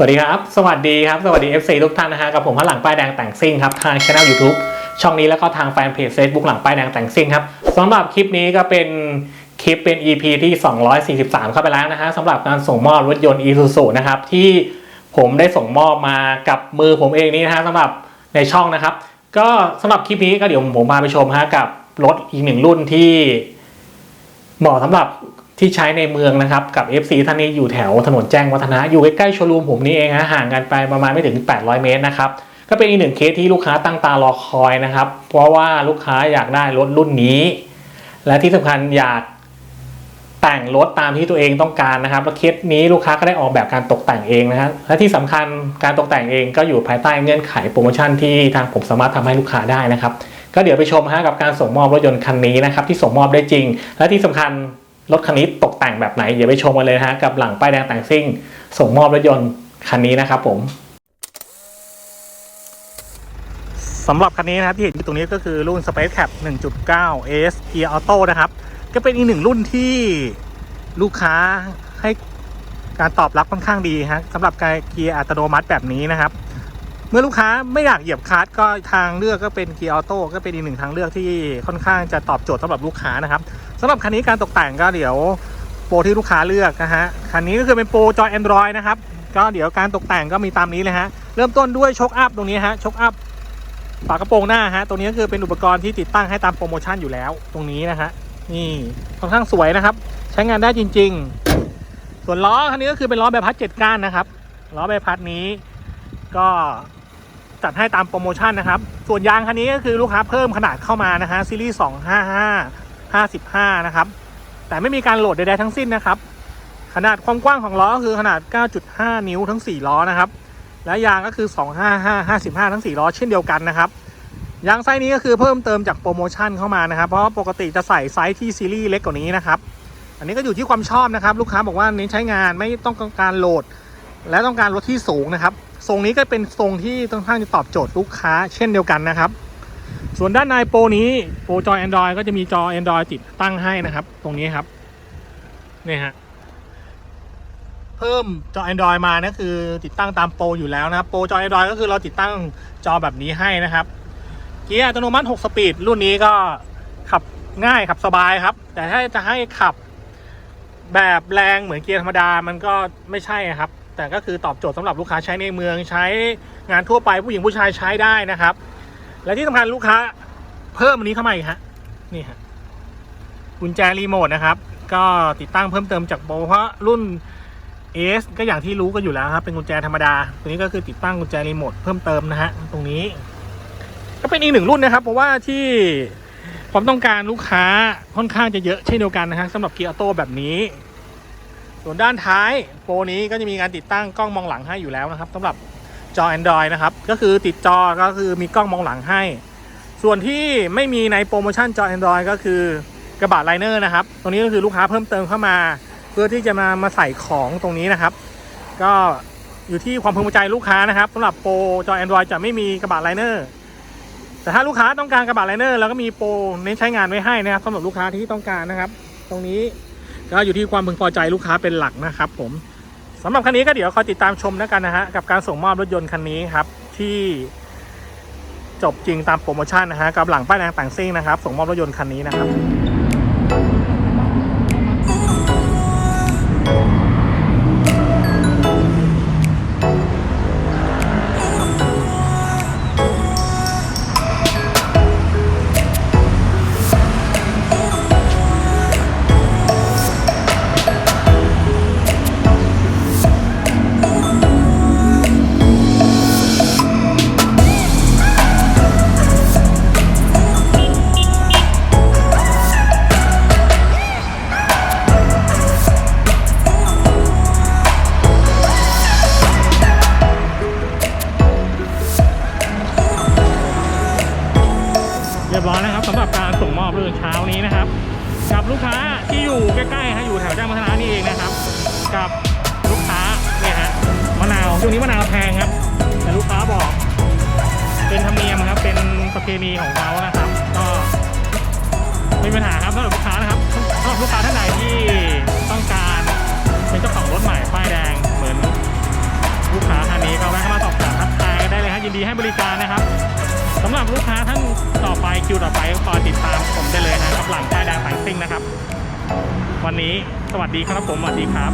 สวัสดีครับ สวัสดีครับ สวัสดี FC ทุกท่านนะฮะ กับผมพระหลังป้ายแดงแต่งซิ่งครับ ทางช่อง YouTube ช่องนี้แล้วก็ทางแฟนเพจ Facebook หลังป้ายแดงแต่งซิ่งครับสำหรับคลิปนี้ก็เป็นคลิปเป็น EP ที่ 243 เข้าไปแล้วนะฮะสำหรับการส่งมอบรถยนต์ Isuzu นะครับที่ผมได้ส่งมอบมากับมือผมเองนี้นะฮะสำหรับในช่องนะครับ ก็สำหรับคลิปนี้ก็เดี๋ยวผมพาไปชมฮะกับรถอีกหนึ่งรุ่นที่เหมาะสำหรับ ที่ใช้ในเมืองนะครับกับ FC ท่านนี้อยู่แถวถนนแจ้งวัฒนะอยู่ใกล้ๆโชว์รูมผมนี่เองฮะห่างกันไปประมาณไม่ถึง 800 เมตรนะครับก็เป็นอีกหนึ่งเคสที่ลูกค้าตั้งตารอคอยนะครับ เพราะว่าลูกค้าอยากได้รถรุ่นนี้ และที่สำคัญอยากแต่งรถตามที่ตัวเองต้องการนะครับและเคสนี้ลูกค้าก็ได้ออกแบบการตกแต่งเองนะฮะและที่สำคัญการตกแต่งเองก็อยู่ภายใต้เงื่อนไขโปรโมชั่นที่ทางผมสามารถทำให้ลูกค้าได้นะครับ ก็เดี๋ยวไปชมฮะกับการส่งมอบรถยนต์คันนี้นะครับที่ส่งมอบได้จริง และที่สำคัญ รถคันนี้ตกแต่งแบบไหนเดี๋ยวไปชมกันเลยนะฮะกับหลังป้ายแดงแต่งซิ่ง ส่งมอบรถยนต์คันนี้นะครับผมสำหรับคันนี้นะครับที่เห็นอยู่ตรงนี้ก็คือรุ่น Space Cap 1.9 S Gear Auto นะครับ ก็เป็นอีกหนึ่งรุ่นที่ลูกค้าให้การตอบรับค่อนข้างดีฮะสำหรับการเกียร์อัตโนมัติแบบนี้นะครับ เมื่อลูกค้าไม่อยากเหยียบคลัตช์ก็ทางเลือกก็เป็นเกียร์ออโต้ก็เป็นอีกหนึ่งทางเลือกที่ค่อนข้างจะตอบโจทย์สำหรับลูกค้านะครับ สำหรับคันนี้การตกแต่งก็เดี๋ยวโปรที่ลูกค้าเลือกนะฮะ คันนี้ก็คือเป็นโปรจอ Android นะครับ ก็เดี๋ยวการตกแต่งก็มีตามนี้เลยฮะ เริ่มต้นด้วยชกอัพตรงนี้ฮะชกอัพฝากระโปรงหน้าฮะ ตรงนี้ก็คือเป็นอุปกรณ์ที่ติดตั้งให้ตามโปรโมชั่นอยู่แล้ว ตรงนี้นะฮะ นี่ค่อนข้างสวยนะครับ ใช้งานได้จริง ๆ ส่วนล้อคันนี้ก็คือเป็นล้อใบพัดเจ็ดก้านนะครับ ล้อใบพัดนี้ก็จัดให้ตามโปรโมชั่นนะครับ ส่วนยางคันนี้ก็คือลูกค้าเพิ่มขนาดเข้ามานะฮะซีรีส์255 55 นะครับ แต่ไม่มีการโหลดใดๆทั้งสิ้นนะครับ ขนาดความกว้างของล้อก็คือขนาด 9.5 นิ้วทั้ง 4 ล้อนะครับ และยางก็คือ 255 55 ทั้ง 4 ล้อเช่นเดียวกันนะครับ ยางไซส์นี้ก็คือเพิ่มเติมจากโปรโมชั่นเข้ามานะครับ เพราะปกติจะใส่ไซส์ที่ซีรีส์เล็กกว่านี้นะครับ อันนี้ก็อยู่ที่ความชอบนะครับ ลูกค้าบอกว่าเน้นใช้งานไม่ต้องการโหลด และต้องการรถที่สูงนะครับ ทรงนี้ก็เป็นทรงที่ต้องข้างจะตอบโจทย์ลูกค้า เช่นเดียวกันนะครับ ส่วนด้านในโปรนี้โปรจอ Android ก็จะมีจอ Android ติดตั้งให้นะครับ ตรงนี้ครับนี่ฮะเพิ่มจอ Android มานะคือติดตั้งตามโปรอยู่แล้วนะครับโปรจอ Android ก็คือเราติดตั้งจอแบบนี้ให้นะครับเกียร์อัตโนมัติ 6 สปีด รุ่นนี้ก็ขับง่ายขับสบายครับ แต่ถ้าจะให้ขับแบบแรงเหมือนเกียร์ธรรมดามันก็ไม่ใช่ครับ แต่ก็คือตอบโจทย์สำหรับลูกค้าใช้ในเมืองใช้งานทั่วไปผู้หญิงผู้ชายใช้ได้นะครับ และที่สำคัญลูกค้า เพิ่มอันนี้เข้ามาอีกฮะนี่ฮะกุญแจรีโมทนะครับ ก็ติดตั้งเพิ่มเติมจากโบเพราะรุ่น S ก็อย่างที่รู้กันอยู่แล้วครับ เป็นกุญแจธรรมดา ตัวนี้ก็คือติดตั้งกุญแจรีโมทเพิ่มเติมนะฮะตรงนี้ ก็เป็นอีกหนึ่งรุ่นนะครับ เพราะว่าที่ความต้องการลูกค้าค่อนข้างจะเยอะเช่นเดียวกันนะฮะสำหรับเกียร์ออโต้แบบนี้ ส่วนด้านท้ายโปรนี้ก็จะมีการติดตั้งกล้องมองหลังให้อยู่แล้วนะครับสำหรับ จอ Android นะครับ ก็คือติดจอก็คือมีกล้องมองหลังให้ ส่วนที่ไม่มีในโปรโมชั่นจอ Android ก็คือกระบะไลเนอร์นะครับ ตรงนี้ก็คือลูกค้าเพิ่มเติมเข้ามา เพื่อที่จะมามาใส่ของตรงนี้นะครับ ก็อยู่ที่ความพึงพอใจลูกค้านะครับสำหรับโปรจอ Android จะไม่มีกระบะไลเนอร์แต่ถ้าลูกค้าต้องการกระบะไลเนอร์เราก็มีโปรเน้นใช้งานไว้ให้นะครับสำหรับลูกค้าที่ต้องการนะครับ ตรงนี้ก็อยู่ที่ความพึงพอใจลูกค้าเป็นหลักนะครับ ผม สำหรับคันนี้ก็เดี๋ยวคอยติดตามชมแล้วกันนะฮะกับการส่งมอบรถยนต์คันนี้ครับที่จบจริงตามโปรโมชั่นนะฮะกับหลังป้ายแดงต่างซิ่งนะครับ ส่งมอบรถยนต์คันนี้นะครับ ลูกค้าที่อยู่ใกล้ๆฮะอยู่แถวแจ้งวัฒนะนี่เองนะครับ กับลูกค้าเนี่ยฮะมะนาวช่วงนี้มะนาวแพงครับ แต่ลูกค้าบอก เป็นธรรมเนียมครับเป็นประเพณีของเขานะครับ ก็ไม่มีปัญหาครับสำหรับลูกค้านะครับสำหรับลูกค้าท่านใดที่ต้องการเป็นเจ้าของรถใหม่ป้ายแดงเหมือนลูกค้าดีให้บริการนะครับสำหรับลูกค้าท่าน คิวต่อไปก็คอยติดตามผมได้เลยนะครับหลังป้ายแดงแต่งซิ่งนะครับ วันนี้สวัสดีครับผมสวัสดีครับ